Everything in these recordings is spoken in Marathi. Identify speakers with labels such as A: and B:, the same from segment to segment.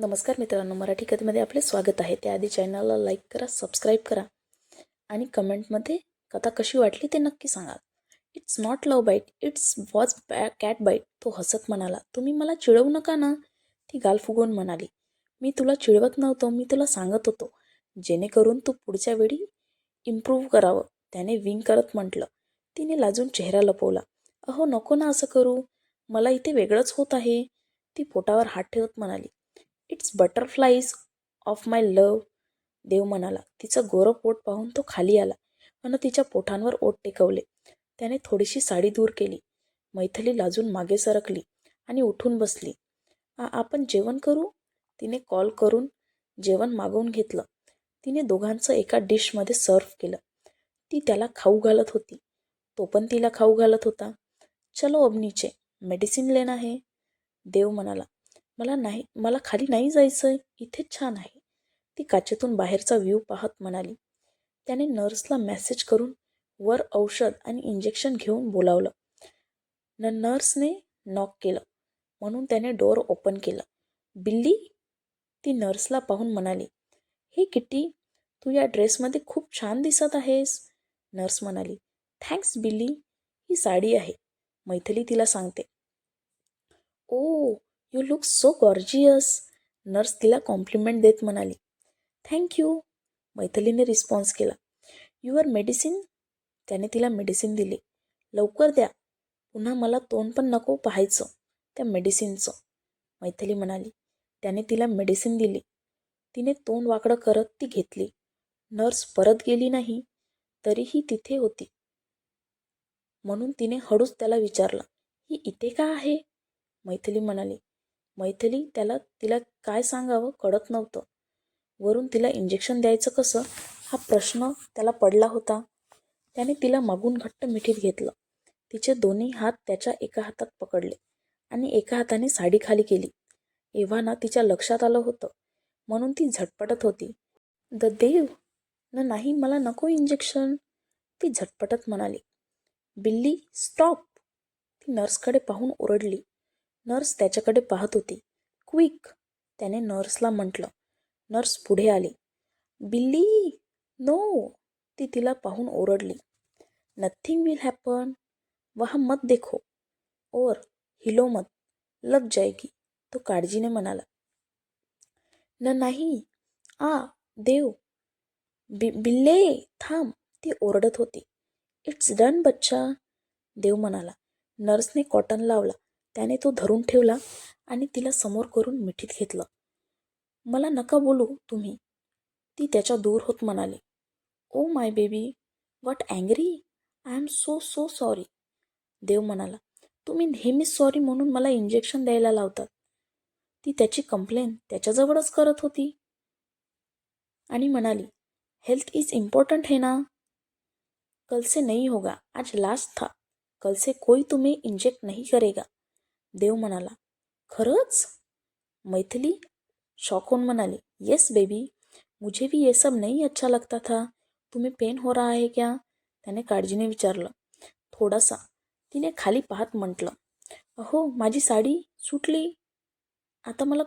A: नमस्कार मित्रांनो मराठी कथेमध्ये आपले स्वागत आहे. त्याआधी चॅनलला लाईक करा सबस्क्राईब करा आणि कमेंटमध्ये कथा कशी वाटली ते नक्की सांगा. It's not love bite it's was bat cat bite तो हसत म्हणाला. तुम्ही मला चिडवू नका ना ती गाल फुगवून म्हणाली. मी तुला चिडवत नव्हतो मी तुला सांगत होतो. जेणेकरून तू पुढच्या वेळी इम्प्रूव्ह करावं त्याने विंग करत म्हटलं. तिने लाजून चेहरा लपवला. अहो नको ना असं करू. मला इथे वेगळंच होत आहे. ती पोटावर हात ठेवत म्हणाली. It's butterflies of my love Dev म्हणाला. तिचं गोरं पोट पाहून तो खाली आला. आणि तिच्या पोठांवर ओट टेकवले. त्याने थोडीशी साडी दूर केली. मैथली लाजून मागे सरकली आणि उठून बसली. आपण जेवण करू? तिने कॉल करून जेवण मागवून घेतलं. तिने दोघांचं एका डिशमध्ये सर्व केलं. ती त्याला खाऊ घालत होती. तो पण तिला खाऊ घालत होता. चलो अबनीचे मेडिसिन लेना है देव म्हणाला. मला नाही मला खाली नाही जायचंय. इथेच छान आहे. ती काचेतून बाहेरचा व्ह्यू पाहत म्हणाली. त्याने नर्सला मेसेज करून वर औषध आणि इंजेक्शन घेऊन बोलावलं. न नर्सने नॉक केलं. म्हणून त्याने डोअर ओपन केलं. बिल्ली? ती नर्सला पाहून म्हणाली. हे किट्टी तू या ड्रेसमध्ये खूप छान दिसत आहेस. नर्स म्हणाली. थँक्स बिल्ली ही साडी आहे. मैथिली तिला सांगते. ओ you look so gorgeous nurse तिला कॉम्प्लिमेंट देत म्हणाली. थँक्यू मैथिलीने रिस्पॉन्स केला. युअर मेडिसिन त्याने तिला मेडिसिन दिली. लवकर द्या. पुन्हा मला तोंड पण नको पाहायचं. त्या मेडिसिनचं मैथिली म्हणाली. त्याने तिला मेडिसिन दिली. तिने तोंड वाकडं करत ती घेतली. नर्स परत गेली नाही. तरीही तिथे होती. म्हणून तिने हळूच त्याला विचारलं. ही इथे का आहे? मैथिली म्हणाली. मैथिली त्याला तिला काय सांगावं कळत नव्हतं. वरून तिला इंजेक्शन द्यायचं कसं हा प्रश्न त्याला पडला होता. त्याने तिला मागून घट्ट मिठीत घेतलं. तिचे दोन्ही हात त्याच्या एका हातात पकडले आणि एका हाताने साडी खाली केली. एव्हाना तिच्या लक्षात आलं होतं. म्हणून ती झटपटत होती. द देव! न नाही मला नको इंजेक्शन ती झटपटत म्हणाली. बिल्ली स्टॉप ती नर्सकडे पाहून ओरडली. नर्स त्याच्याकडे पाहत होती. क्विक! त्याने नर्सला म्हटलं. नर्स पुढे आली. बिल्ली! नो! ती तिला पाहून ओरडली. नथिंग विल हॅपन वहा मत देखो. और हिलो मत. लग जाएगी तो काळजीने म्हणाला. न नाही. आ देव. बि बिल्ले थांब ती ओरडत होती. इट्स डन बच्चा. देव म्हणाला. नर्सने कॉटन लावला. त्याने तो धरून ठेवला आणि तिला समोर करून मिठीत घेतलं. मला नका बोलू तुम्ही. ती त्याच्या दूर होत म्हणाली. ओ my baby what angry? I am so so sorry. Dev म्हणाला तुम्ही नेहमीच सॉरी म्हणून मला इंजेक्शन द्यायला लावतात. ती त्याची कंप्लेन त्याच्याजवळच करत होती. आणि म्हणाली हेल्थ इज इम्पॉर्टंट है ना? कल से नहीं होगा आज लास्ट था. कल से कोई तुम्हें इंजेक्ट नहीं करेगा. देव म्हणाला खरंच? मैथिली शॉकोन म्हणाली येस बेबी मुझे भी ये सब नहीं अच्छा लगता था. तुम्हें पेन हो रहा है क्या? त्याने काळजीने विचारलं. थोडासा. तिने खाली पाहत म्हटलं अहो माझी साडी सुटली. आता मला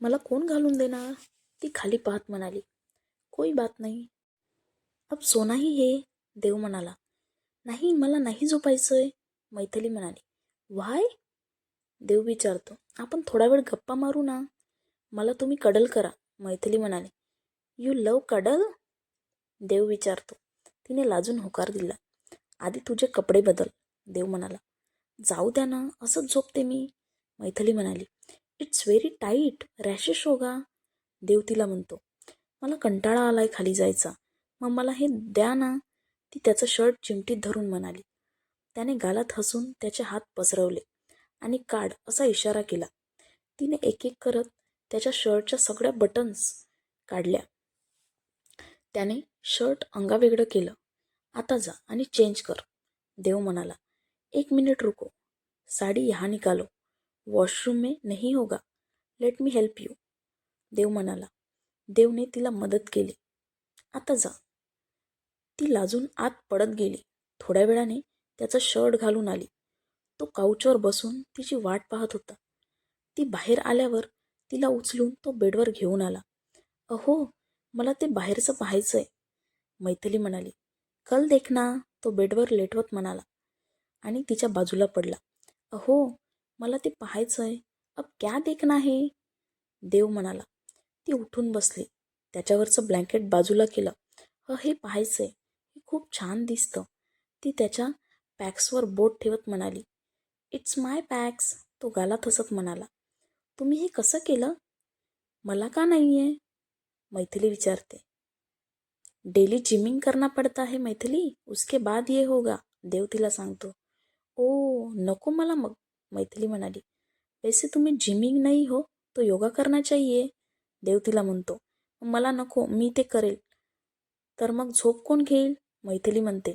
A: मला कोण घालून देणार? ती खाली पाहत म्हणाली कोई बात नाही. अब सोनाही हे देव म्हणाला नाही मला नाही झोपायचंय. मैथिली म्हणाली व्हाय देव विचारतो आपण थोडा वेळ गप्पा मारू ना? मला तुम्ही कडल करा मैथिली म्हणाली. You love cuddle? देव विचारतो. तिने लाजून होकार दिला. आधी तुझे कपडे बदल देव म्हणाला. जाऊ द्या ना असंच झोपते मी मैथिली म्हणाली. इट्स व्हेरी टाईट रॅशेश होगा. देव तिला म्हणतो. मला कंटाळा आलाय खाली जायचा. मग मला हे द्या ना ती त्याचं शर्ट चिमटीत धरून म्हणाली. त्याने गालात हसून त्याचे हात पसरवले. आणि काढ असा इशारा केला. तिने एक एक करत त्याच्या शर्टच्या सगळ्या बटन्स काढल्या. त्याने शर्ट अंगावेगळं केलं. आता जा आणि चेंज कर. देव म्हणाला एक मिनिट रुको. साडी यहाँ निकालो. वॉशरूम में नहीं होगा. Let me help you Dev म्हणाला देवने तिला मदत केली. आता जा. ती लाजून आत पडत गेली. थोड्या वेळाने त्याचा शर्ट घालून आली. तो काउचवर बसून तिची वाट पाहत होता. ती बाहेर आल्यावर तिला उचलून तो बेडवर घेऊन आला. अहो मला ते बाहेरचं पाहायचंय मैथिली म्हणाली. कल देखना तो बेडवर लेटवत म्हणाला आणि तिच्या बाजूला पडला. अहो मला ते पाहायचंय अब क्या देखना है? देव म्हणाला. ती उठून बसली. त्याच्यावरचं ब्लँकेट बाजूला केलं. अ हे पाहायचंय. हे खूप छान दिसतं. ती त्याच्या पॅक्सवर बोट ठेवत म्हणाली. इट्स माय पॅक्स तो गालात हसत म्हणाला. तुम्ही हे कसं केलं? मला का नाही आहे मैथिली विचारते. डेली जिमिंग करना पडता है मैथिली? उसके बाद ये होगा देव तिला सांगतो. ओ नको मला मग मैथिली म्हणाली. वैसे तुम्ही जिमिंग नाही हो तो योगा करना चाहिए देव तिला म्हणतो. मला नको मी ते करेल. तर मग झोप कोण घेईल? मैथिली म्हणते.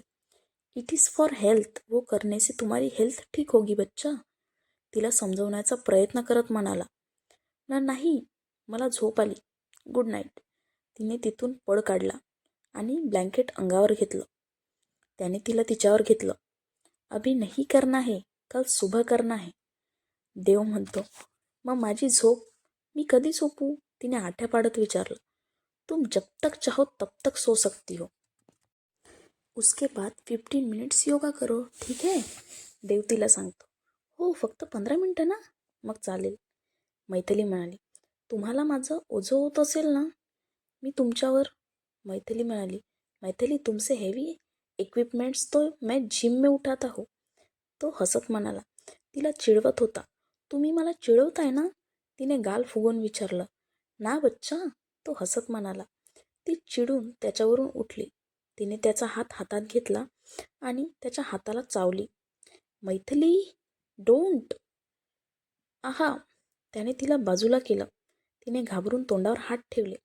A: इट इज फॉर हेल्थ वो करने से तुम्हारी हेल्थ ठीक होगी बच्चा. तिला समजवण्याचा प्रयत्न करत म्हणाला. ना नाही. मला झोप आली. गुड नाईट तिने तिथून पळ काढला आणि ब्लँकेट अंगावर घेतलं. त्याने तिला तिच्यावर घेतलं. अभी नहीं करना आहे काल सुबह करणार आहे देव म्हणतो मग माझी झोप मी कधी झोपू तिने आठ्या पाडत विचारलं. तुम जब तक चाहो तब तक सो सकती हो. उसके बाद फिफ्टीन मिनिट्स योगा करो ठीक आहे देव तिला सांगतो. हो फक्त पंधरा मिनटं ना? मग चालेल. मैथिली म्हणाली तुम्हाला माझं ओझं होत असेल ना? मी तुमच्यावर मैथिली म्हणाली मैथिली तुमसे हेवी इक्विपमेंट्स तो मैं जिम में उठाता हो तो हसत म्हणाला तिला चिडवत होता. तुम्ही मला चिडवताय ना? तिने गाल फुगून विचारलं ना बच्चा तो हसत म्हणाला ती चिडून त्याच्यावरून उठली. तिने त्याचा हात हातात घेतला आणि त्याच्या हाताला चावली. मैथिली डोंट. आहा. त्याने तिला बाजूला केलं. तिने घाबरून तोंडावर हात ठेवले.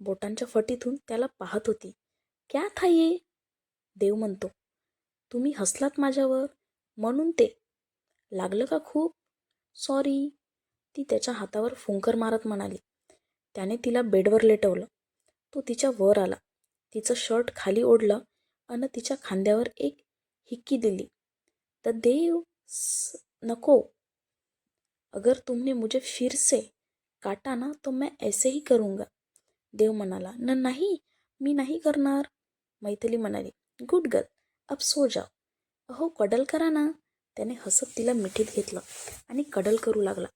A: बोटांच्या फटीतून त्याला पाहत होती. क्या था ये? देव म्हणतो. तुम्ही हसलात माझ्यावर? म्हणून ते. लागलं का खूप? सॉरी. ती त्याच्या हातावर फुंकर मारत म्हणाली. त्याने तिला बेडवर लेटवलं. तो तिच्या वर आला. तिचं शर्ट खाली ओढलं आणि तिच्या खांद्यावर एक हिक्की दिली. तर देव नको. अगर तुमने मुझे फिर से काटा ना तो मैं ऐसे ही करूंगा. देव म्हणाला न नाही मी नाही करणार. मैथिली म्हणाली गुड गर्ल अब सो जाओ. अहो कडल करा ना. त्याने हसत तिला मिठीत घेतलं आणि कडल करू लागला.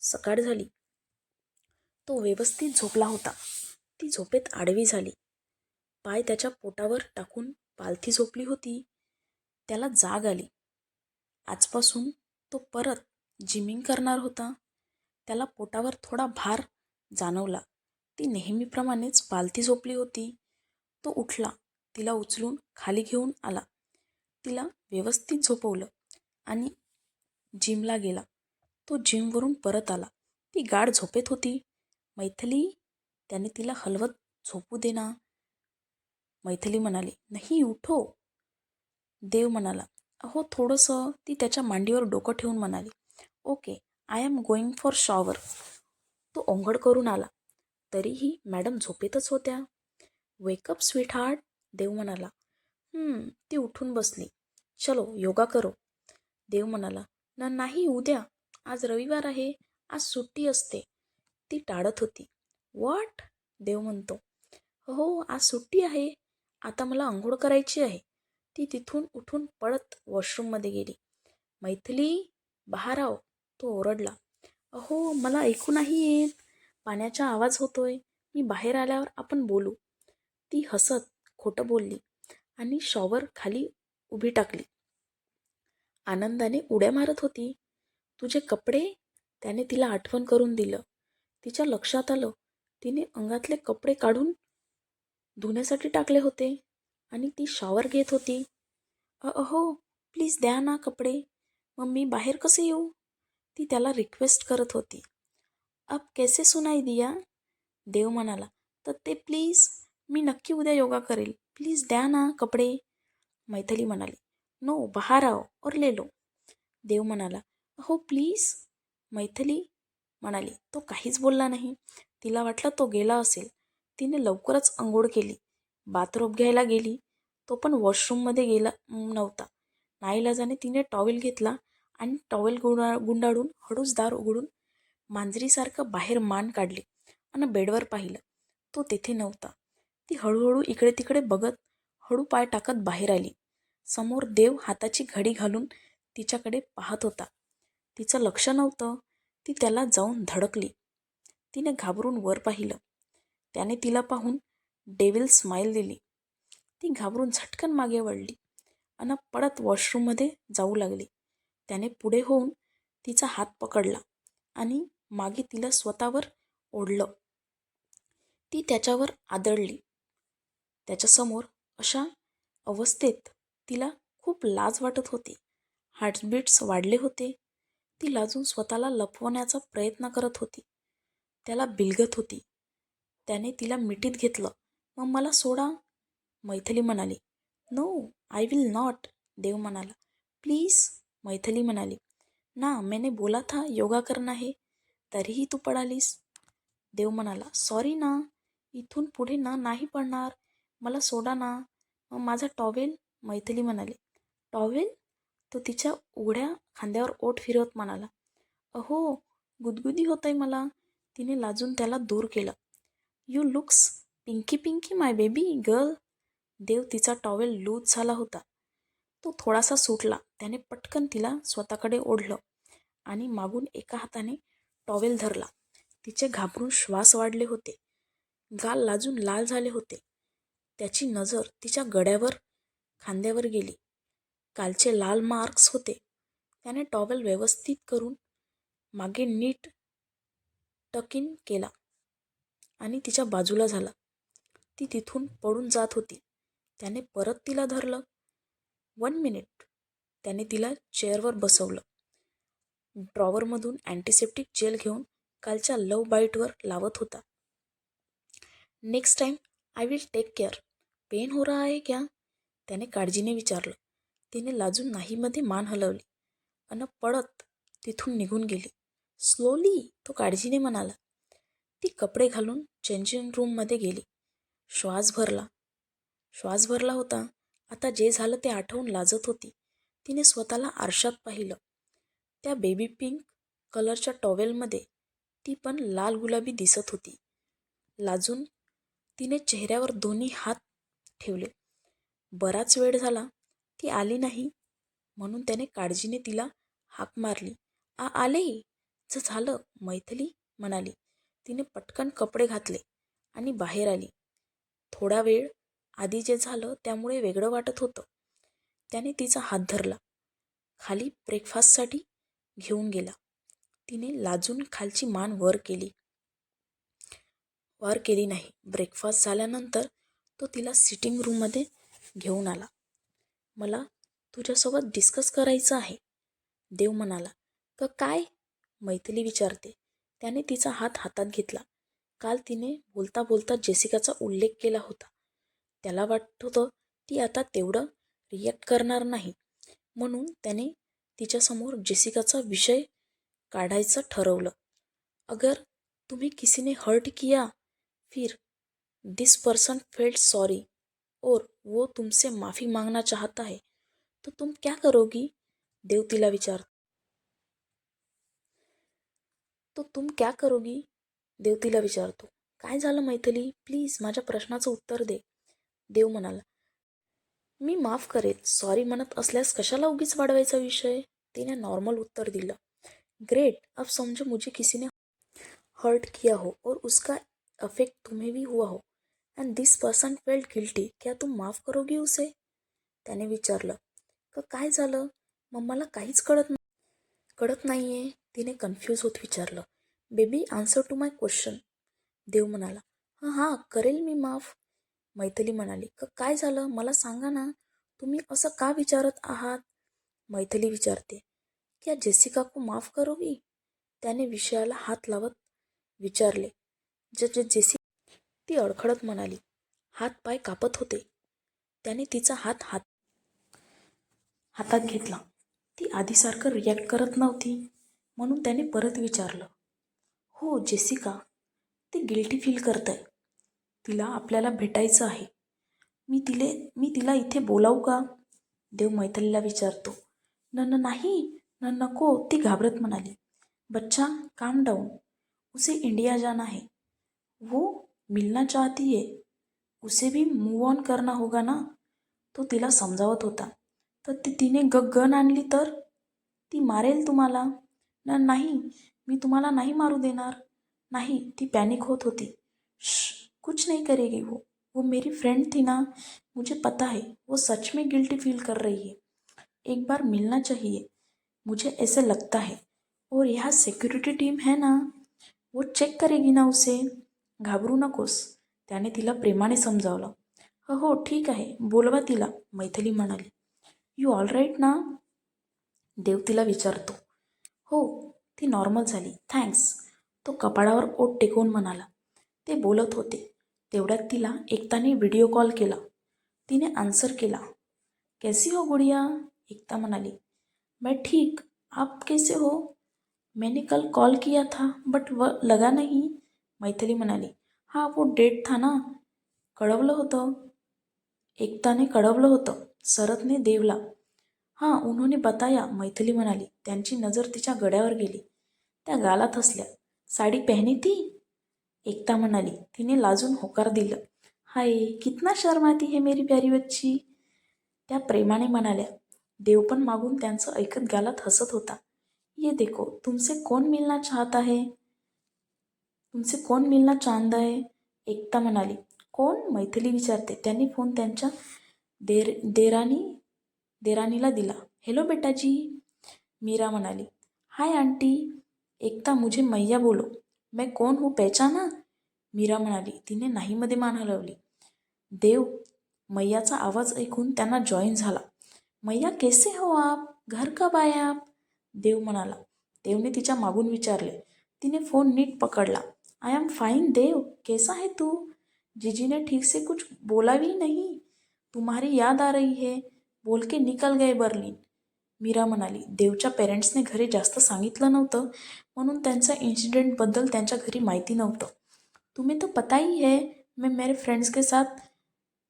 A: सकाळ झाली. तो व्यवस्थित झोपला होता. ती झोपेत आडवी झाली. पाय त्याच्या पोटावर टाकून पालथी झोपली होती. त्याला जाग आली. आजपासून तो परत जिमिंग करणार होता. त्याला पोटावर थोडा भार जाणवला. ती नेहमीप्रमाणेच पालथी झोपली होती. तो उठला. तिला उचलून खाली घेऊन आला. तिला व्यवस्थित झोपवलं आणि जिमला गेला. तो जिमवरून परत आला. ती गाढ झोपेत होती. मैथिली त्याने तिला हलवत झोपू देना. मैथिली म्हणाली नाही उठो. देव म्हणाला अहो थोडंसं ती त्याच्या मांडीवर डोकं ठेवून म्हणाली okay I am going for shower. तो ओंघड करून आला. तरीही मॅडम झोपेतच होत्या. वेकअप स्वीट हार्ट देव म्हणाला. ती उठून बसली. चलो योगा करो. देव म्हणाला ना नाही उद्या. आज रविवार आहे. आज सुट्टी असते. ती टाळत होती. वॉट देव म्हणतो. हो आज सुट्टी आहे. आता मला आंघोळ करायची आहे. ती तिथून उठून पळत वॉशरूममध्ये गेली. मैथिली बाहेर आव तो ओरडला. अहो मला ऐकू नाही येत. पाण्याचा आवाज होतोय. मी बाहेर आल्यावर आपण बोलू. ती हसत खोटं बोलली आणि शॉवर खाली उभी टाकली. आनंदाने उड्या मारत होती. तुझे कपडे? त्याने तिला आठवण करून दिलं. तिच्या लक्षात आलं. तिने अंगातले कपडे काढून धुण्यासाठी टाकले होते आणि ती शॉवर घेत होती. "अ- अहो प्लीज द्या ना कपडे. मग मी बाहेर कसे येऊ? ती त्याला रिक्वेस्ट करत होती. अब कैसे सुनाई दिया? देव म्हणाला तर ते प्लीज मी नक्की उद्या योगा करेल. प्लीज द्या ना कपडे. मैथिली म्हणाली नो बाहेर आओ और ले लो. देव म्हणाला अहो प्लीज मैथिली म्हणाली तो काहीच बोलला नाही. तिला वाटलं तो गेला असेल. तिने लवकरच अंघोळ केली. बाथरोब घ्यायला गेली. तो पण वॉशरूममध्ये गेला नव्हता. नाईलाजाने तिने टॉवेल घेतला आणि टॉवेल गुंडा गुंडाळून हळूच दार उघडून मांजरीसारखं बाहेर मान काढली आणि बेडवर पाहिलं. तो तेथे नव्हता. ती हळूहळू इकडे तिकडे बघत हळू पाय टाकत बाहेर आली. समोर देव हाताची घडी घालून तिच्याकडे पाहत होता. तिचं लक्ष नव्हतं. ती त्याला जाऊन धडकली. तिने घाबरून वर पाहिलं. त्याने तिला पाहून डेविल स्माईल दिली. ती घाबरून झटकन मागे वळली आणि पडत वॉशरूममध्ये जाऊ लागली. त्याने पुढे होऊन तिचा हात पकडला आणि मागे तिला स्वतःवर ओढलं. ती त्याच्यावर आदळली. त्याच्यासमोर अशा अवस्थेत तिला खूप लाज वाटत होती. हार्टबीट्स वाढले होते. ती लाजून स्वतःला लपवण्याचा प्रयत्न करत होती. त्याला बिलगत होती. त्याने तिला मिठीत घेतलं. मग मला सोडा. मैथिली म्हणाली. No I will not Dev म्हणाला. प्लीज मैथिली म्हणाली. ना मैंने बोला था योगा करना है तरीही तू पडालीस. देव म्हणाला. सॉरी ना इथून पुढे ना नाही पडणार. मला सोडा ना. मग माझा टॉवेल मैथिली म्हणाली. टॉवेल? तो तिच्या उघड्या खांद्यावर ओठ फिरवत म्हणाला. अहो गुदगुदी होत आहे मला. तिने लाजून त्याला दूर केलं. You looks pinky pinky my baby girl Dev तिचा टॉवेल लूज झाला होता. तो थोडासा सुटला. त्याने पटकन तिला स्वतःकडे ओढलं आणि मागून एका हाताने टॉवेल धरला. तिचे घाबरून श्वास वाढले होते. गाल लाजून लाल झाले होते. त्याची नजर तिच्या गड्यावर खांद्यावर गेली. कालचे लाल मार्क्स होते. त्याने टॉवेल व्यवस्थित करून मागे नीट टकिन केला. आणि तिच्या बाजूला झाला. ती तिथून पळून जात होती. त्याने परत तिला धरलं. वन मिनिट त्याने तिला चेअरवर बसवलं. ड्रॉवरमधून अँटीसेप्टिक जेल घेऊन कालच्या लव बाईटवर लावत होता. Next time I will take care pain हो रहा आहे क्या? त्याने काळजीने विचारलं. तिने लाजून नाहीमध्ये मान हलवली. अन पळत तिथून निघून गेली. स्लोली तो काळजीने म्हणाला. ती कपडे घालून चेंजिंग रूममध्ये गेली. श्वास भरला. श्वास भरला होता. आता जे झालं ते आठवून लाजत होती. तिने स्वतःला आरशात पाहिलं. त्या बेबी पिंक कलरच्या टॉवेलमध्ये ती पण लाल गुलाबी दिसत होती. लाजून तिने चेहऱ्यावर दोन्ही हात ठेवले. बराच वेळ झाला. ती आली नाही. म्हणून त्याने काळजीने तिला हाक मारली. आ आले? ज झालं मैथिली म्हणाली. तिने पटकन कपडे घातले आणि बाहेर आली. थोडा वेळ आधी जे झालं त्यामुळे वेगळं वाटत होतं. त्याने तिचा हात धरला. खाली ब्रेकफास्टसाठी घेऊन गेला. तिने लाजून खालची मान वर केली. वर केली नाही. ब्रेकफास्ट झाल्यानंतर तो तिला सिटिंग रूममध्ये घेऊन आला. मला तुझ्यासोबत डिस्कस करायचं आहे. देव म्हणाला. का काय? मैथिली विचारते. त्याने तिचा हात हातात घेतला. काल तिने बोलता बोलता जेसिकाचा उल्लेख केला होता. त्याला वाटत होतं ती आता तेवढं रिॲक्ट करणार नाही. म्हणून त्याने तिच्यासमोर जेसिकाचा विषय काढायचं ठरवलं. अगर तुम्ही किसीने हर्ट किया फिर दिस पर्सन फेल्ट सॉरी और वो तुमसे माफ़ी मांगना चाहता है तो तुम क्या करोगी? देव तिला विचार तो तुम क्या करोगी? देव तिला विचारतो. काय झालं मैथिली? प्लीज माझ्या प्रश्नाचं उत्तर दे. देव म्हणाला मी माफ करेन. सॉरी म्हणत असल्यास कशाला उगीच वाढवायचा विषय? तिने नॉर्मल उत्तर दिलं. ग्रेट अब समझो मुझे किसी ने हर्ट किया हो और उसका अफेक्ट तुम्हें भी हुआ हो. And this person felt guilty क्या तुम माफ करोगी उसे? त्याने विचारलं का काय झालं? मग मला काहीच कळत नाही कळत नाही आहे तिने कन्फ्यूज होत विचारलं. Baby answer to my question Dev म्हणाला हां हां करेल मी माफ. मैथिली म्हणाली का काय झालं? मला सांगा ना. तुम्ही असं का विचारत आहात? मैथिली विचारते क्या जेसिका को माफ करोगी त्याने विषयाला हात लावत विचारले जे जे जेसी ती अडखडत म्हणाली हात पाय कापत होते. त्याने तिचा हात हात हातात घेतला. ती आधीसारखं रिॲक्ट करत नव्हती म्हणून त्याने परत विचारलं. हो जेसिका ती गिल्टी फील करत आहे तिला आपल्याला भेटायचं आहे. मी तिले मी तिला इथे बोलावू का? देव मैथिलीला विचारतो. न न नाही. न नको. ती घाबरत म्हणाली. बच्चा काम डाउन उसे इंडिया जाना है. वो मिलना चाहती है. उसे भी मूव ऑन करना होगा ना? तो तिला समजावत होता. तर ती तिने ग गन आणली तर? ती मारेल तुम्हाला? ना नाही मी तुम्हाला नाही मारू देणार. नाही ती पॅनिक होत होती. "श्श, कुछ नहीं करेगी वो. वो मेरी फ्रेंड थी ना. मुझे पता है वो सच में गिल्टी फील कर रही है. एक बार मिलना चाहिए। मुझे ऐसे लगता है। और यहाँ सिक्युरिटी टीम है ना। वो चेक करेगी ना उसे। घाबरू नकोस. त्याने तिला प्रेमाने समजावलं. हो हो ठीक आहे. बोलवा तिला मैथिली म्हणाली. यू ऑल राईट ना? देव तिला विचारतो. हो ती नॉर्मल झाली. थँक्स तो कपाळावर ओट टेकवून म्हणाला. ते बोलत होते. तेवढ्यात तिला एकताने व्हिडिओ कॉल केला. तिने आन्सर केला. कैसी हो गुड़िया? एकता म्हणाली. मैं ठीक. आप कैसे हो? मैंने कल कॉल किया था बट व लगा नाही. मैथिली म्हणाली. हा वो डेट था ना. कळवलं होतं. एकताने कळवलं होतं. सरतने देवला. हां उन्होंने बताया मैथिली म्हणाली. त्यांची नजर तिच्या गड्यावर गेली. त्या गालात हसल्या. साडी पहनी थी एकता म्हणाली. तिने लाजून होकार दिलं. हाय कितना शर्माती हे मेरी प्यारी बच्ची. त्या प्रेमाने म्हणाल्या. देव पण मागून त्यांचं ऐकत गालात हसत होता. ये देखो तुमसे कोण मिलना चाहत आहे तुमसे कोण मिलना चांद आहे एकता म्हणाली. कोण? मैथिली विचारते. त्यांनी फोन त्यांच्या देर देरानी देरानीला दिला. हेलो बेटाजी मीरा म्हणाली. हाय आंटी एकता मुझे मैया बोलो. मैं कौन हूँ पहचाना? मीरा म्हणाली. तिने नाहीमध्ये मान हलवली. देव मैयाचा आवाज ऐकून त्यांना जॉईन झाला. मैया कैसे हो आप? घर कब आए आप? देव म्हणाला. देवने तिच्या मागून विचारले. तिने फोन नीट पकडला. I am fine Dev. कैसा है तू? जीजी ने ठीक से कुछ बोला भी नहीं. तुम्हारी याद आ रही है? बोल के निकल गए बर्लिन. मीरा म्हणाली देवच्या पेरेंट्सने घरी जास्त सांगितलं नव्हतं. म्हणून त्यांचा इन्सिडेंटबद्दल त्यांच्या घरी माहिती नव्हतं. तुम्हें तो पता ही है मैं मेरे फ्रेंड्स के साथ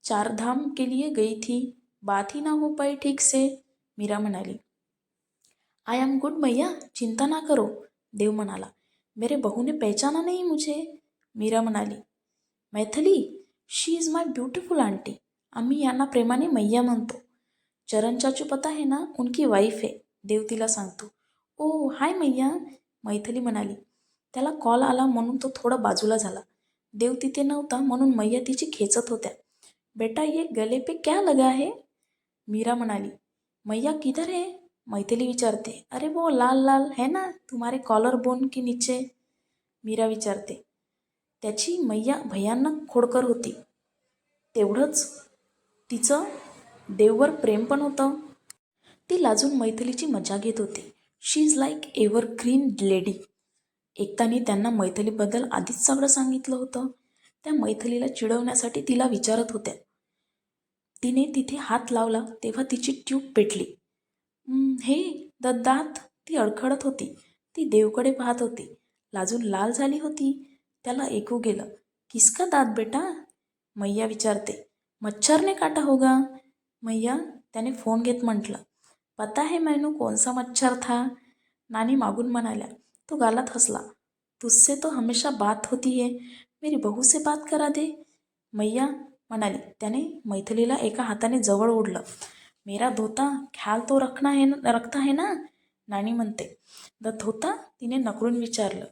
A: चार धाम के लिए गई थी. बात ही ना हो पाई ठीक से. मीरा म्हणाली आई एम गुड मैया. चिंता ना करो. देव म्हणाला मेरे बहू ने पहचाना नहीं मुझे. मीरा म्हणाली Maithili? She is my beautiful aunty आम्ही यांना प्रेमाने मैया म्हणतो. चरण चाचू पता है ना उनकी वाईफ आहे देव तिला सांगतो. ओ हाय मैया मैथिली म्हणाली. त्याला कॉल आला म्हणून तो थोडा बाजूला झाला. देव तिथे नव्हता म्हणून मैया तिची खेचत होत्या. बेटा ये गले पे क्या लगा है? मीरा म्हणाली. मैया किधर है? मैथिली विचारते. अरे वो लाल लाल है ना तुम्हारे कॉलर बोन की नीचे? मीरा विचारते. त्याची मैया भयानक खोडकर होती. तेवढंच तिचं देववर प्रेम पण होतं. ती लाजून मैथिलीची मजा घेत होती. She is like evergreen lady एकताने त्यांना मैथिलीबद्दल आधीच सगळं सांगितलं होतं. त्या मैथिलीला चिडवण्यासाठी तिला विचारत होत्या. तिने तिथे हात लावला तेव्हा तिची ट्यूब पेटली. हे दद्दात. ती अडखडत होती. ती देवकडे पाहत होती. लाजून लाल झाली होती. त्याला ऐकू गेलं किसका दात बेटा? मैया विचारते. मच्छर ने काटा होगा? मैया त्याने फोन घेत म्हटलं पता है मैनू कोणसा मच्छर था? नानी मागून म्हणाल्या तो गालात हसला. तुझसे तो हमेशा बात होती है. मेरी बहू से बात करा दे. मैया म्हणाली त्याने मैथिलीला एका हाताने जवळ ओढलं. मेरा धोता ख्याल तो रखना है ना रखता है ना? नानी म्हणते द धोता? तिने नकरून विचारलं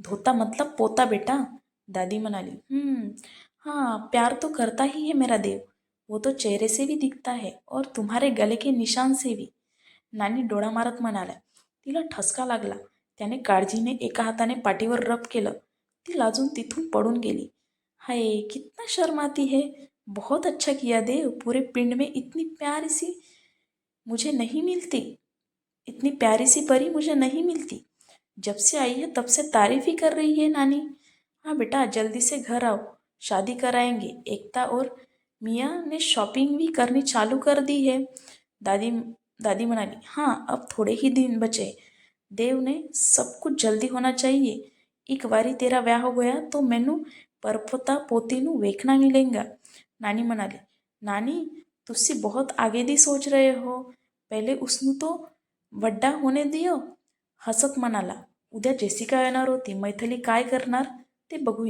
A: धोता मतलब पोता बेटा? दादी म्हणाली हाँ प्यार तो करता ही है मेरा देव। वो तो चेहरे से भी दिखता है और तुम्हारे गले के निशान से भी। नानी डोळा मारत म्हणाल्या, तिला ठसका लागला. त्याने काळजीने एका हाताने पाठीवर रब केलं. ती लाजून तिथून पडून गेली. हाय, कितना शर्माती है. बहुत अच्छा किया देव. पूरे पिंड में इतनी प्यारी सी मुझे नहीं मिलती. इतनी प्यारी सी परी मुझे नहीं मिलती. जब से आई है, तब से तारीफ़ ही कर रही है नानी. हाँ बेटा, जल्दी से घर आओ. शादी कराएंगे। एकता और मियाँ ने शॉपिंग भी करनी चालू कर दी है। दादी दादी म्हणाली हाँ अब थोड़े ही दिन बचे। देव ने सब कुछ जल्दी होना चाहिए। एक बारी तेरा ब्याह हो गया तो मैनू परपोता पोती नू वेखना मिलेगा। नानी म्हणाली नानी तुसी बहुत आगे दी सोच रहे हो। पहले उसनू तो वड्डा होने दियो। हसत म्हणाला उद्या जेसिका येणार होती मैथली काय करणार ते बघू